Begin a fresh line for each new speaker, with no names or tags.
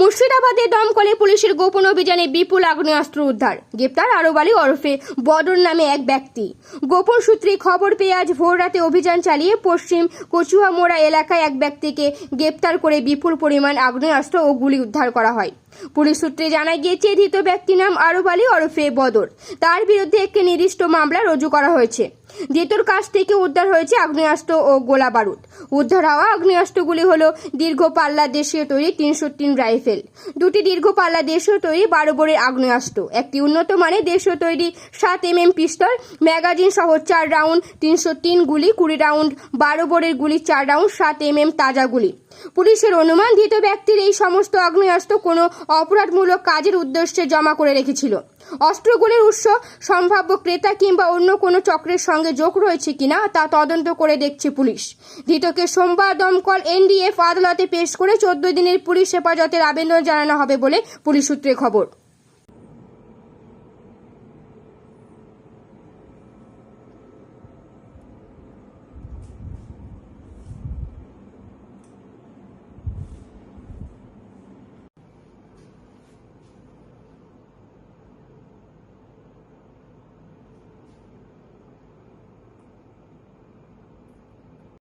মুর্শিদাবাদে দমকলে পুলিশের গোপন অভিযানে বিপুল আগ্নেয়াস্ত্র উদ্ধার। গ্রেপ্তার আরবালি ওরফে বদর নামে এক ব্যক্তি। গোপন সূত্রে খবর পেয়ে আজ ভোর রাতে অভিযান চালিয়ে পশ্চিম কচুয়ামোড়া এলাকায় এক ব্যক্তিকে গ্রেপ্তার করে বিপুল পরিমাণ আগ্নেয়াস্ত্র ও গুলি উদ্ধার করা হয়। পুলিশ সূত্রে জানা গিয়েছে, ধৃত ব্যক্তির নাম আরব আলী ওরফে বদর। তার বিরুদ্ধে একটি নির্দিষ্ট মামলা রুজু করা হয়েছে। ধৃতর কাছ থেকে উদ্ধার হয়েছে আগ্নেয়াস্ত্র ও গোলা বারুদ। উদ্ধার হওয়া আগ্নেয়াস্ত্রগুলি হল দীর্ঘ পাল্লা দেশীয় তৈরি তিনশো তিন রাইফেল। দুটি দীর্ঘ পাল্লা দেশীয় তৈরি বারো বোরের আগ্নেয়াস্ত্র। একটি উন্নত মানের দেশীয় তৈরি সাত এম এম পিস্তল, ম্যাগাজিন সহ চার রাউন্ড তিনশো তিন গুলি, কুড়ি রাউন্ড বারো বোরের গুলি, চার রাউন্ড সাত এম এম তাজা গুলি। পুলিশের অনুমান, ধৃত ব্যক্তির এই সমস্ত আগ্নেয়াস্ত্র কোনো অপরাধমূলক কাজের উদ্দেশ্যে জমা করে রেখেছিল। অস্ত্রগুলির উৎস সম্ভাব্য ক্রেতা কিংবা অন্য কোনো চক্রের সঙ্গে যোগ রয়েছে কিনা তা তদন্ত করে দেখছে পুলিশ। ধৃতকে সোমবার দমকল এনডিএফ আদালতে পেশ করে চোদ্দ দিনের পুলিশ হেফাজতের আবেদন জানানো হবে বলে পুলিশ সূত্রে খবর।